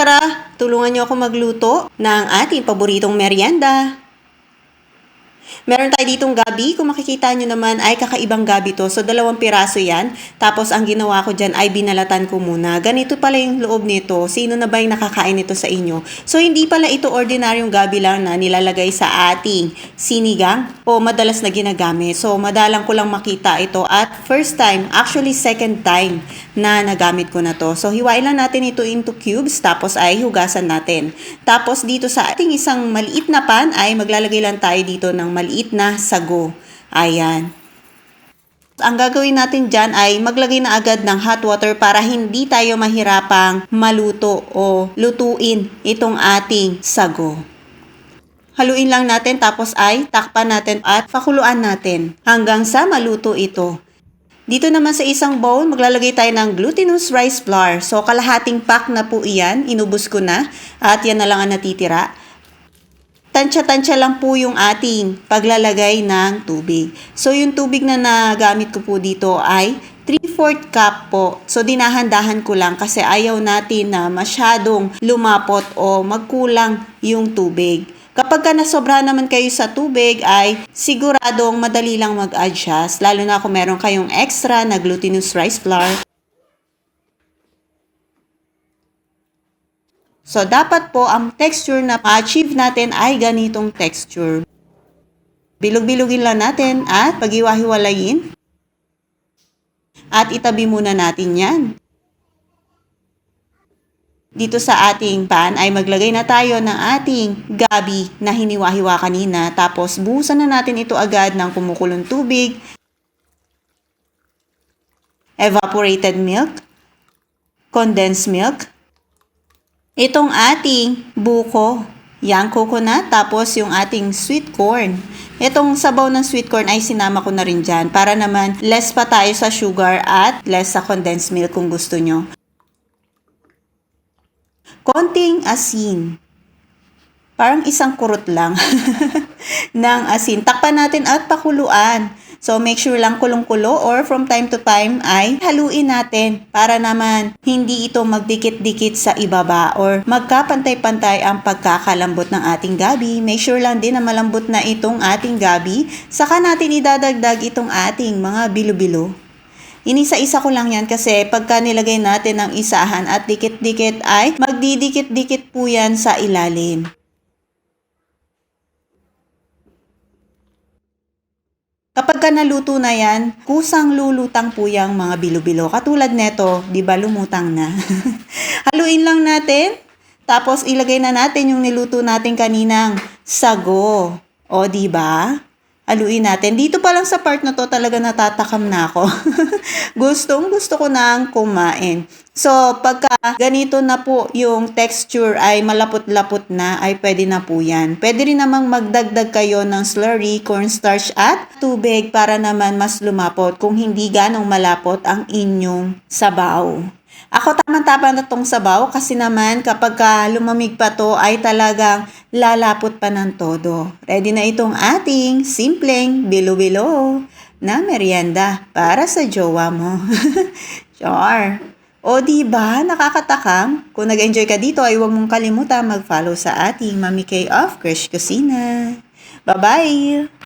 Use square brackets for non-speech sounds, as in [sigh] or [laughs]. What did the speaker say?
tara, tulungan niyo ako magluto ng ating paboritong merienda. Meron tayo ditong gabi. Kung makikita nyo naman ay kakaibang gabi to. So, dalawang piraso yan. Tapos, ang ginawa ko dyan ay binalatan ko muna. Ganito pala yung loob nito. Sino na ba yung nakakain nito sa inyo? So, hindi pala ito ordinaryong gabi lang na nilalagay sa ating sinigang o madalas na ginagamit. So, madalang ko lang makita ito at first time, actually second time na nagamit ko na to. So, hiwain lang natin ito into cubes tapos ay hugasan natin. Tapos, dito sa ating isang maliit na pan ay maglalagay lang tayo dito ng maliit na sago. Ayan. Ang gagawin natin dyan ay maglagay na agad ng hot water para hindi tayo mahirapang maluto o lutuin itong ating sago. Haluin lang natin tapos ay takpan natin at pakuluan natin hanggang sa maluto ito. Dito naman sa isang bowl, maglalagay tayo ng glutinous rice flour. So, kalahating pack na po iyan. Inubos ko na. At yan na lang ang natitira. Tansya-tansya lang po yung ating paglalagay ng tubig. So, yung tubig na nagamit ko po dito ay 3-4 cup po. So, dinahan-dahan ko lang kasi ayaw natin na masyadong lumapot o magkulang yung tubig. Kapag ka nasobrahan naman kayo sa tubig ay siguradong madali lang mag-adjust. Lalo na kung meron kayong extra na glutinous rice flour. So, dapat po ang texture na ma-achieve natin ay ganitong texture. Bilog-bilugin lang natin at pag-iwahiwalayin. At itabi muna natin yan. Dito sa ating pan ay maglagay na tayo ng ating gabi na hiniwa-hiwa kanina. Tapos buhusan na natin ito agad ng kumukulong tubig. Evaporated milk. Condensed milk. Itong ating buko. Yang coconut. Tapos yung ating sweet corn. Itong sabaw ng sweet corn ay sinama ko na rin dyan para naman less pa tayo sa sugar at less sa condensed milk kung gusto nyo konting asin. Parang isang kurot lang [laughs] ng asin. Takpan natin at pakuluan. So, make sure lang kulong-kulo or from time to time ay haluin natin para naman hindi ito magdikit-dikit sa ibaba or magkapantay-pantay ang pagkakalambot ng ating gabi. Make sure lang din na malambot na itong ating gabi. Saka natin idadagdag itong ating mga bilo-bilo. Inisa-isa ko lang yan kasi pagka nilagay natin ng isahan at dikit-dikit ay magdidikit-dikit po yan sa ilalim. Kapag ka naluto na yan, kusang lulutang po yung mga bilo-bilo. Katulad neto, di ba lumutang na? [laughs] Haluin lang natin, tapos ilagay na natin yung niluto natin kaninang sago. O, di ba? Haluin natin. Dito pa lang sa part na to talaga natatakam na ako. [laughs] Gustong gusto ko nang kumain. So, pagka ganito na po yung texture ay malapot-lapot na, ay pwede na po yan. Pwede rin namang magdagdag kayo ng slurry, cornstarch at tubig para naman mas lumapot kung hindi ganong malapot ang inyong sabaw. Ako tamang-tama na tong sabaw kasi naman kapag ka lumamig pa to ay talagang lalapot pa ng todo. Ready na itong ating simpleng bilo-bilo na merienda para sa jowa mo. [laughs] Char. O di ba nakakatakam? Kung nag-enjoy ka dito ay huwag mong kalimutan mag-follow sa ating Mami K of Krish Kusina. Bye-bye!